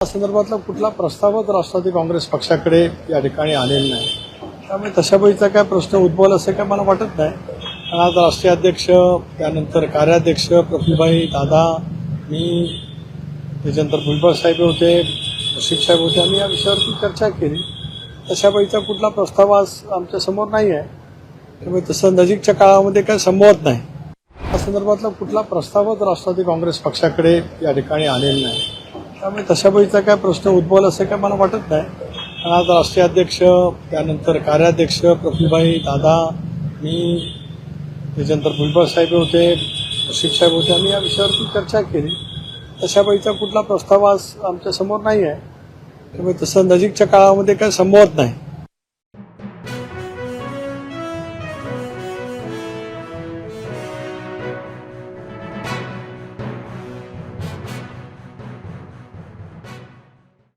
या संदर्भातला कुठला प्रस्तावच राष्ट्रवादी काँग्रेस पक्षाकडे या ठिकाणी आलेला नाही. त्यामुळे तशापैकीचा काय प्रश्न उद्भवल असं काय मला वाटत नाही. कारण आज राष्ट्रीय अध्यक्ष त्यानंतर कार्याध्यक्ष प्रफुलभाई दादा मी त्याच्यानंतर भुजबळ साहेब होते रशीद साहेब होते आम्ही या विषयावरती चर्चा केली. तशापैकीचा कुठला प्रस्ताव आज आमच्यासमोर नाही आहे. त्यामुळे तसं नजीकच्या काळामध्ये काय संभवत नाही. या संदर्भातला कुठला प्रस्तावच राष्ट्रवादी काँग्रेस पक्षाकडे या ठिकाणी आलेला नाही. त्यामुळे तशा काय प्रश्न उद्भवला असं काय मला वाटत नाही. कारण आज राष्ट्रीय अध्यक्ष त्यानंतर कार्याध्यक्ष प्रफुल्लभाई दादा मी त्याच्यानंतर भुजबळ साहेब होते रशीद साहेब होते आम्ही या विषयावरती चर्चा केली. तशाबाईचा कुठला प्रस्ताव आज आमच्यासमोर नाही आहे त्यामुळे तसं नजीकच्या काळामध्ये काय संभवत नाही.